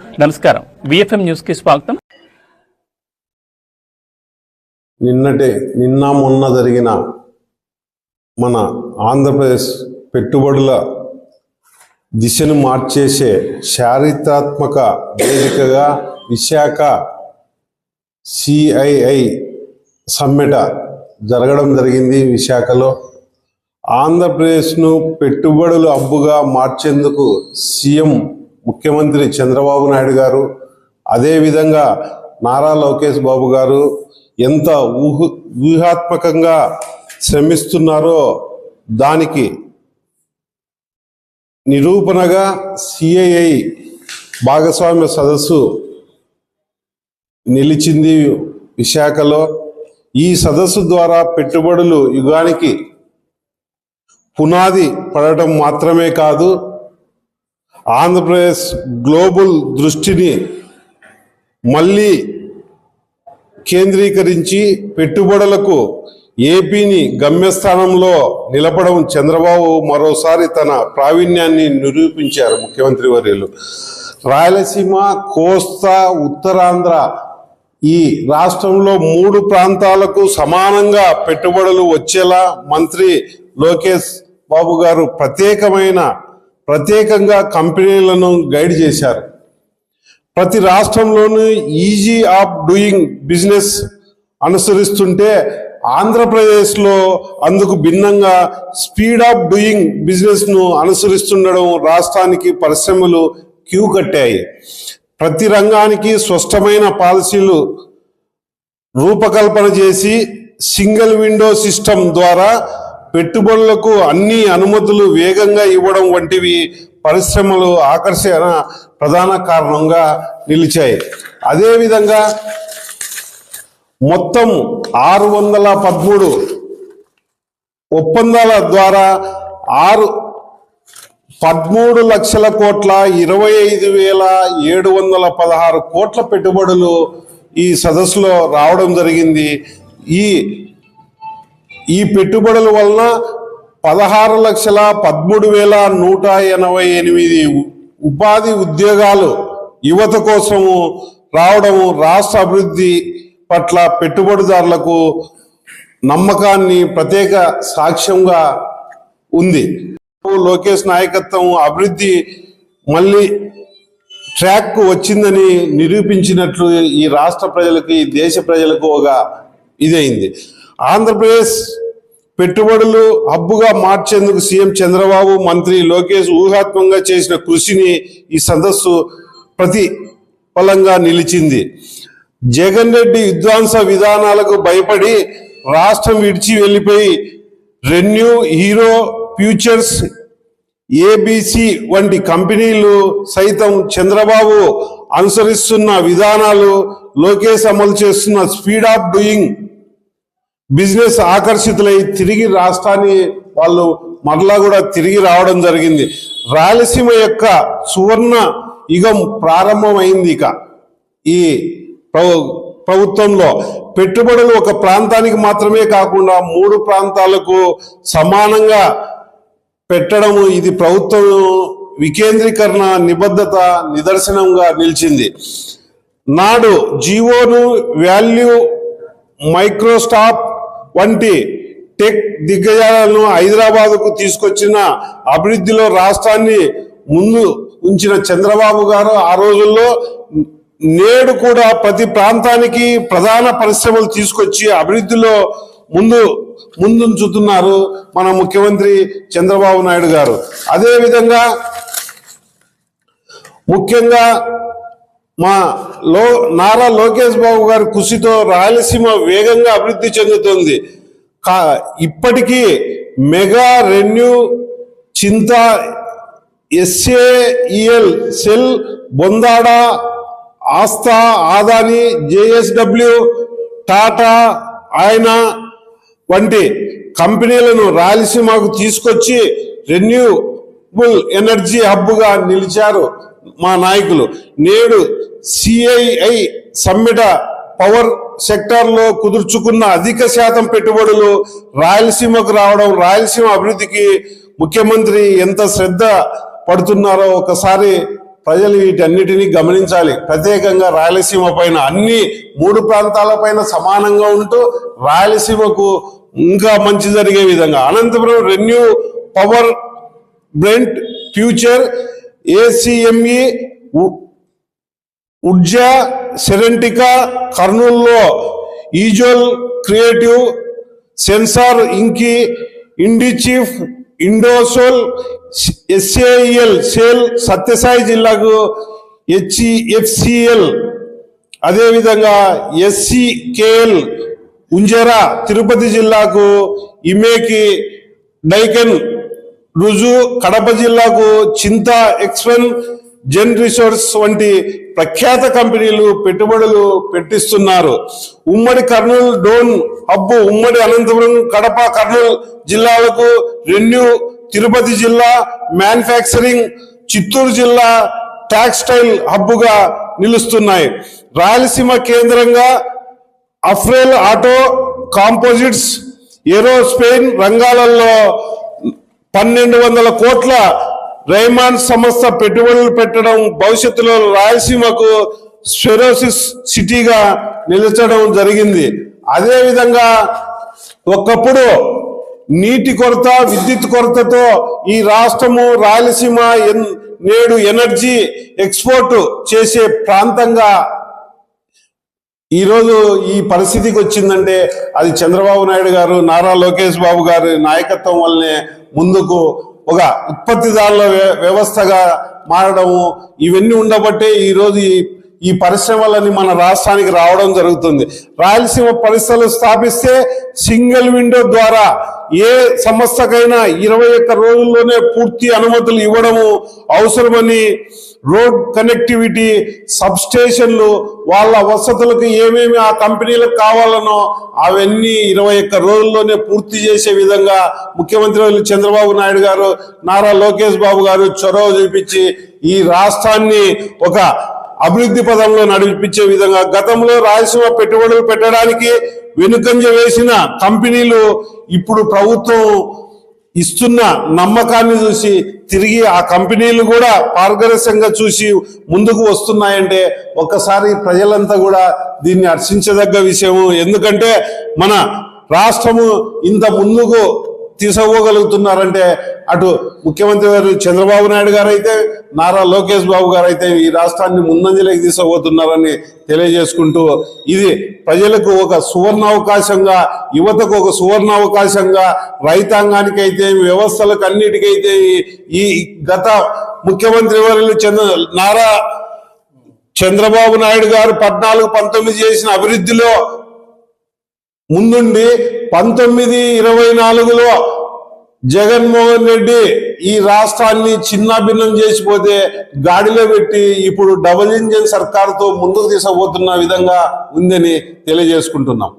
నమస్కారం. విఎఫ్ఎం న్యూస్కి స్వాగతం. నిన్నటే నిన్న మొన్న జరిగిన మన ఆంధ్రప్రదేశ్ పెట్టుబడుల దిశను మార్చేసే చారిత్రాత్మక వేదికగా విశాఖ సిఐఐ సమ్మెట జరగడం జరిగింది విశాఖలో. ఆంధ్రప్రదేశ్ను పెట్టుబడుల అబ్బుగా మార్చేందుకు సీఎం ముఖ్యమంత్రి చంద్రబాబు నాయుడు గారు అదేవిధంగా నారా లోకేష్ బాబు గారు ఎంత ఊహ వ్యూహాత్మకంగా శ్రమిస్తున్నారో దానికి నిరూపణగా సిఐఐ భాగస్వామ్య సదస్సు నిలిచింది విశాఖలో. ఈ సదస్సు ద్వారా పెట్టుబడులు యుగానికి పునాది పడటం మాత్రమే కాదు ఆంధ్రప్రదేశ్ గ్లోబల్ దృష్టిని మళ్ళీ కేంద్రీకరించి పెట్టుబడులకు ఏపీని గమ్యస్థానంలో నిలపడం చంద్రబాబు మరోసారి తన ప్రావీణ్యాన్ని నిరూపించారు ముఖ్యమంత్రి వర్యులు. రాయలసీమ కోస్తా ఉత్తరాంధ్ర ఈ రాష్ట్రంలో మూడు ప్రాంతాలకు సమానంగా పెట్టుబడులు వచ్చేలా మంత్రి లోకేష్ బాబు గారు ప్రత్యేకమైన ప్రత్యేకంగా కంపెనీలను గైడ్ చేశారు. ప్రతి రాష్ట్రంలోనూ ఈజీ ఆఫ్ డూయింగ్ బిజినెస్ అనుసరిస్తుంటే ఆంధ్రప్రదేశ్లో అందుకు భిన్నంగా స్పీడ్ ఆఫ్ డూయింగ్ బిజినెస్ను అనుసరిస్తుండడం రాష్ట్రానికి పరిశ్రమలు క్యూ కట్టాయి. ప్రతి రంగానికి స్పష్టమైన పాలసీలు రూపకల్పన చేసి సింగిల్ విండో సిస్టమ్ ద్వారా పెట్టుబడులకు అన్ని అనుమతులు వేగంగా ఇవ్వడం వంటివి పరిశ్రమలు ఆకర్షణ ప్రధాన కారణంగా నిలిచాయి. అదేవిధంగా మొత్తం ఆరు వందల పదమూడు ఒప్పందాల ద్వారా ఆరు పదమూడు లక్షల కోట్ల ఇరవై ఐదు వేల ఏడు వందల పదహారు కోట్ల పెట్టుబడులు ఈ సదస్సులో రావడం జరిగింది. ఈ ఈ పెట్టుబడుల వలన పదహారు లక్షల పదమూడు వేల నూట ఎనభై ఎనిమిది ఉపాధి ఉద్యోగాలు యువత కోసము రావడము రాష్ట్ర అభివృద్ధి పట్ల పెట్టుబడిదారులకు నమ్మకాన్ని ప్రత్యేక సాక్ష్యంగా ఉంది. లోకేష్ నాయకత్వం అభివృద్ధి మళ్ళీ ట్రాక్ వచ్చిందని నిరూపించినట్లు ఈ రాష్ట్ర ప్రజలకు ఈ దేశ ప్రజలకు ఒక ఇదైంది. ఆంధ్రప్రదేశ్ పెట్టుబడులు హబ్బుగా మార్చేందుకు సీఎం చంద్రబాబు మంత్రి లోకేష్ ఊహాత్మకంగా చేసిన కృషిని ఈ సదస్సు ప్రతిఫలంగా నిలిచింది. జగన్ రెడ్డి విధ్వంస విధానాలకు భయపడి రాష్ట్రం విడిచి వెళ్ళిపోయి రెన్యూ హీరో ఫ్యూచర్స్ ఏబిసి వంటి కంపెనీలు సైతం చంద్రబాబు అనుసరిస్తున్న విధానాలు లోకేష్ అమలు చేస్తున్న స్పీడ్ ఆఫ్ డూయింగ్ బిజినెస్ ఆకర్షితులై తిరిగి రాష్ట్రాన్ని వాళ్ళు మరలా కూడా తిరిగి రావడం జరిగింది. రాయలసీమ యొక్క సువర్ణ యుగం ప్రారంభమైంది ఇక. ఈ ప్రభుత్వంలో పెట్టుబడులు ఒక ప్రాంతానికి మాత్రమే కాకుండా మూడు ప్రాంతాలకు సమానంగా పెట్టడము ఇది ప్రభుత్వం వికేంద్రీకరణ నిబద్ధత నిదర్శనంగా నిలిచింది. నాడు జీవోను వాల్యూ మైక్రోస్టాప్ వంటి టెక్ దిగ్గజాలను హైదరాబాద్కు తీసుకొచ్చిన అభివృద్ధిలో రాష్ట్రాన్ని ముందు ఉంచిన చంద్రబాబు గారు ఆ రోజుల్లో నేడు కూడా ప్రతి ప్రాంతానికి ప్రధాన పరిశ్రమలు తీసుకొచ్చి అభివృద్ధిలో ముందు ముందుంచుతున్నారు మన ముఖ్యమంత్రి చంద్రబాబు నాయుడు గారు. అదేవిధంగా ముఖ్యంగా మా లో నారా లోకేష్ బాబు గారి కృషితో రాయలసీమ వేగంగా అభివృద్ధి చెందుతుంది. కా ఇప్పటికీ మెగా రెన్యూ చింత ఎస్ఏఈఎల్ సెల్ బొందాడ ఆస్థా ఆదాని జేఎస్డబ్ల్యూ టాటా ఆయన వంటి కంపెనీలను రాయలసీమకు తీసుకొచ్చి రెన్యూబుల్ ఎనర్జీ హబ్గా నిలిచారు. మా నాయకులు. నేడు సిఐఐ సమ్మిట పవర్ సెక్టార్లో కుదుర్చుకున్న అధిక శాతం పెట్టుబడులు రాయలసీమకు రావడం రాయలసీమ అభివృద్ధికి ముఖ్యమంత్రి ఎంత శ్రద్ధ పడుతున్నారో ఒకసారి ప్రజలు వీటన్నిటిని గమనించాలి. ప్రత్యేకంగా రాయలసీమ పైన అన్ని మూడు ప్రాంతాల పైన సమానంగా ఉంటూ రాయలసీమకు ఇంకా మంచి జరిగే విధంగా. Anantapuram ReNew Power Brent Future ACME Urja Serentica కర్నూల్లో ఈజోల్ క్రియేటివ్ సెన్సార్ ఇంకి ఇండిచీఫ్ ఇండోసోల్ ఎస్ఏఎల్ సేల్ సత్యసాయి జిల్లాకు హెచ్ఎఫ్సిఎల్ అదేవిధంగా ఎస్సికేఎల్ ఉంజరా తిరుపతి జిల్లాకు ఇమేకి డైకెన్ రుజు కడప జిల్లాకు చింత ఎక్స్వెన్ జెన్ రిసోర్స్ వంటి ప్రఖ్యాత కంపెనీలు పెట్టుబడులు పెట్టిస్తున్నారు. ఉమ్మడి కర్నూలు డోన్ హబ్బు ఉమ్మడి అనంతపురం కడప కర్నూలు జిల్లాలకు రెన్యూ తిరుపతి జిల్లా మ్యానుఫ్యాక్చరింగ్ చిత్తూరు జిల్లా టాక్స్టైల్ హబ్బుగా నిలుస్తున్నాయి. రాయలసీమ కేంద్రంగా అఫ్రేల్ ఆటో కాంపోజిట్స్ ఏరోస్పెయిన్ రంగాలలో పన్నెండు వందల కోట్ల రైమాన్ సంస్థ పెట్టుబడులు పెట్టడం భవిష్యత్తులో రాయలసీమకు స్పెరోసిస్ సిటీగా నిలచడం జరిగింది. అదేవిధంగా ఒకప్పుడు నీటి కొరత విద్యుత్ కొరతతో ఈ రాష్ట్రము రాయలసీమ ఎన్- నేడు ఎనర్జీ ఎక్స్పోర్ట్ చేసే ప్రాంతంగా ఈరోజు ఈ పరిస్థితికి వచ్చిందంటే అది చంద్రబాబు నాయుడు గారు నారా లోకేష్ బాబు గారి నాయకత్వం వల్లనే ముందుకు ఒక ఉత్పత్తిదారుల వ్య- వ్యవస్థగా మారడము ఇవన్నీ ఉండబట్టే ఈరోజు ఈ ఈ పరిశ్రమలని మన రాష్ట్రానికి రావడం జరుగుతుంది. రాయలసీమ పరిశ్రమలు స్థాపిస్తే సింగిల్ విండో ద్వారా ఏ సంస్థకైనా ఇరవై ఒక్క రోజుల్లోనే పూర్తి అనుమతులు ఇవ్వడము అవసరమని రోడ్ కనెక్టివిటీ సబ్ స్టేషన్లు వాళ్ళ వసతులకు ఏమేమి ఆ కంపెనీలకు కావాలనో అవన్నీ ఇరవై ఒక్క రోజుల్లోనే పూర్తి చేసే విధంగా ముఖ్యమంత్రి చంద్రబాబు నాయుడు గారు నారా లోకేష్ బాబు గారు చొరవ చూపించి ఈ రాష్ట్రాన్ని ఒక అభివృద్ధి పదంలో నడిపించే విధంగా గతంలో రాయలసీమ పెట్టుబడులు పెట్టడానికి వెనుకంజ వేసిన కంపెనీలు ఇప్పుడు ప్రభుత్వం ఇస్తున్న నమ్మకాన్ని చూసి తిరిగి ఆ కంపెనీలు కూడా పారదర్శకంగా చూసి ముందుకు వస్తున్నాయంటే ఒక్కసారి ప్రజలంతా కూడా దీన్ని హర్షించదగ్గ విషయము. ఎందుకంటే మన రాష్ట్రము ఇంత ముందుకు తీసుకోగలుగుతున్నారంటే అటు ముఖ్యమంత్రి గారు చంద్రబాబు నాయుడు గారు అయితే నారా లోకేష్ బాబు గారు అయితే ఈ రాష్ట్రాన్ని ముందంజలోకి తీసుకోబోతున్నారని తెలియజేసుకుంటూ ఇది ప్రజలకు ఒక సువర్ణ అవకాశంగా యువతకు ఒక సువర్ణ అవకాశంగా రైతాంగానికి అయితే వ్యవస్థలకు అన్నిటికైతే ఈ- ఈ గత ముఖ్యమంత్రి వర్యులు చంద్ర నారా చంద్రబాబు నాయుడు గారు పద్నాలుగు పంతొమ్మిది చేసిన అభివృద్ధిలో ముందుండి పంతొమ్మిది ఇరవై నాలుగులో జగన్మోహన్ రెడ్డి ఈ రాష్ట్రాన్ని చిన్నాభిన్నం చేసిపోతే గాడిలో పెట్టి ఇప్పుడు డబుల్ ఇంజిన్ సర్కారుతో ముందుకు తీసుకుపోతున్న విధంగా ఉందని తెలియజేసుకుంటున్నాం.